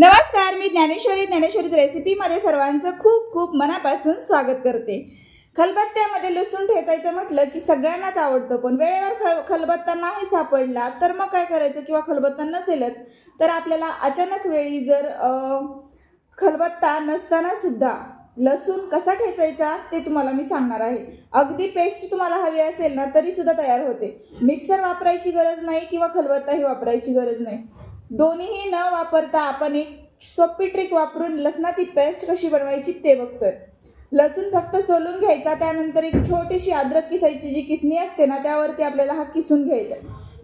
नमस्कार मी ज्ञानेश्वरी. ज्ञानेश्वरी रेसिपीमध्ये सर्वांचं खूप खूप मनापासून स्वागत करते. खलबत्त्यामध्ये लसूण ठेचायचं म्हटलं की सगळ्यांनाच आवडतं पण वेळेवर खल खलबत्ता नाही सापडला तर मग काय करायचं किंवा खलबत्ता नसेलच तर आपल्याला अचानक वेळी जर खलबत्ता नसताना सुद्धा लसूण कसा ठेचायचा ते तुम्हाला मी सांगणार आहे. अगदी पेस्ट तुम्हाला हवी असेल ना तरी सुद्धा तयार होते. मिक्सर वापरायची गरज नाही किंवा खलबत्ताही वापरायची गरज नाही. दोन्हीही न वापरता आपण एक सोपी ट्रिक वापरून लसणाची पेस्ट कशी बनवायची ते बघतोय. लसूण फक्त सोलून घ्यायचा त्यानंतर एक छोटीशी अद्रक किसायची जी किसणी असते ना त्यावरती आपल्याला हा किसून घ्यायचा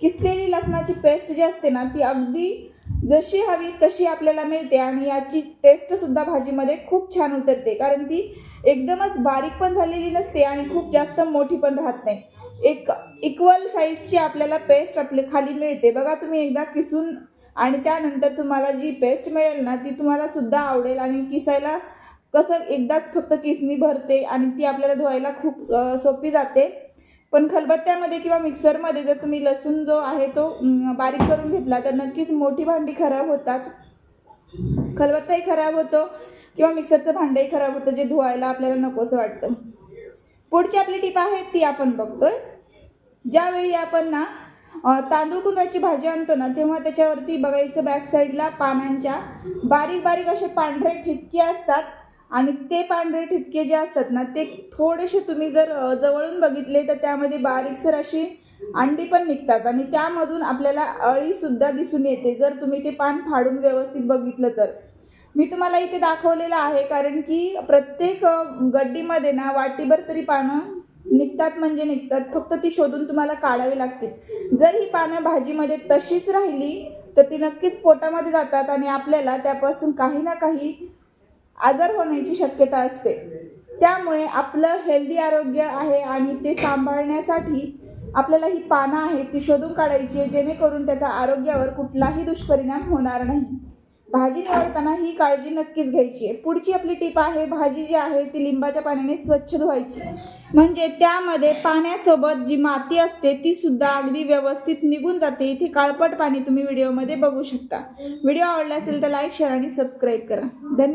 किसलेली लसणाची पेस्ट जी असते ना ती अगदी जशी हवी तशी आपल्याला मिळते आणि याची टेस्टसुद्धा भाजीमध्ये खूप छान उतरते. कारण ती एकदमच बारीक पण झालेली नसते आणि खूप जास्त मोठी पण राहत नाही. एक इक्वल साईजची आपल्याला पेस्ट आपली खाली मिळते. बघा तुम्ही एकदा किसून आणि त्यानंतर तुम्हाला जी पेस्ट मिळेल ना ती तुम्हाला सुद्धा आवडेल. आणि किसायला कसं एकदाच फक्त किसनी भरते आणि ती आपल्याला धुवायला खूप सोपी जाते. पण खलबत्त्यामध्ये किंवा मिक्सरमध्ये जर तुम्ही लसूण जो आहे तो बारीक करून घेतला तर नक्कीच मोठी भांडी खराब होतात. खलबत्ताही खराब होतो किंवा मिक्सरचं भांडंही खराब होतं जे धुवायला आपल्याला नकोसं वाटतं. पुढची आपली टीप आहे ती आपण बघतोय. ज्यावेळी आपण ना तांदूळ कुंदाची भाजी आणतो ना तेव्हा त्याच्यावरती बघायचं बॅक साईडला पानांच्या. बारीक बारीक असे पांढरे ठिपके असतात. आणि ते पांढरे ठिपके जे असतात ना ते थोडेसे तुम्ही जर जवळून बघितले तर त्यामध्ये बारीकसर अशी अंडी पण निघतात. आणि त्यामधून आपल्याला अळीसुद्धा दिसून येते. जर तुम्ही ते पान फाडून व्यवस्थित बघितलं तर. मी तुम्हाला इथे दाखवलेलं आहे कारण की प्रत्येक गड्डीमध्ये ना वाटीभर तरी पानं निघतात म्हणजे निघतात. फक्त ती शोधून तुम्हाला काढावी लागतील. जर ही पानं भाजीमध्ये तशीच राहिली तर ती नक्कीच पोटामध्ये जातात आणि आपल्याला त्यापासून काही ना काही आजार होण्याची शक्यता असते. त्यामुळे आपलं हेल्दी आरोग्य आहे आणि ते सांभाळण्यासाठी आपल्याला ही पानं आहेत ती शोधून काढायची आहे जेणेकरून त्याचा आरोग्यावर कुठलाही दुष्परिणाम होणार नाही. भाजी निवडताना ही काळजी नक्कीच घ्यायची आहे. पुढची आपली टीप आहे भाजी जी आहे ती लिंबाच्या पाण्याने स्वच्छ धुवायची. म्हणजे त्यामध्ये पाण्यासोबत जी माती असते ती सुद्धा अगदी व्यवस्थित निघून जाते. इथे काळपट पाणी तुम्ही व्हिडिओमध्ये बघू शकता. व्हिडिओ आवडला असेल तर लाईक शेअर आणि सबस्क्राईब करा. धन्यवाद.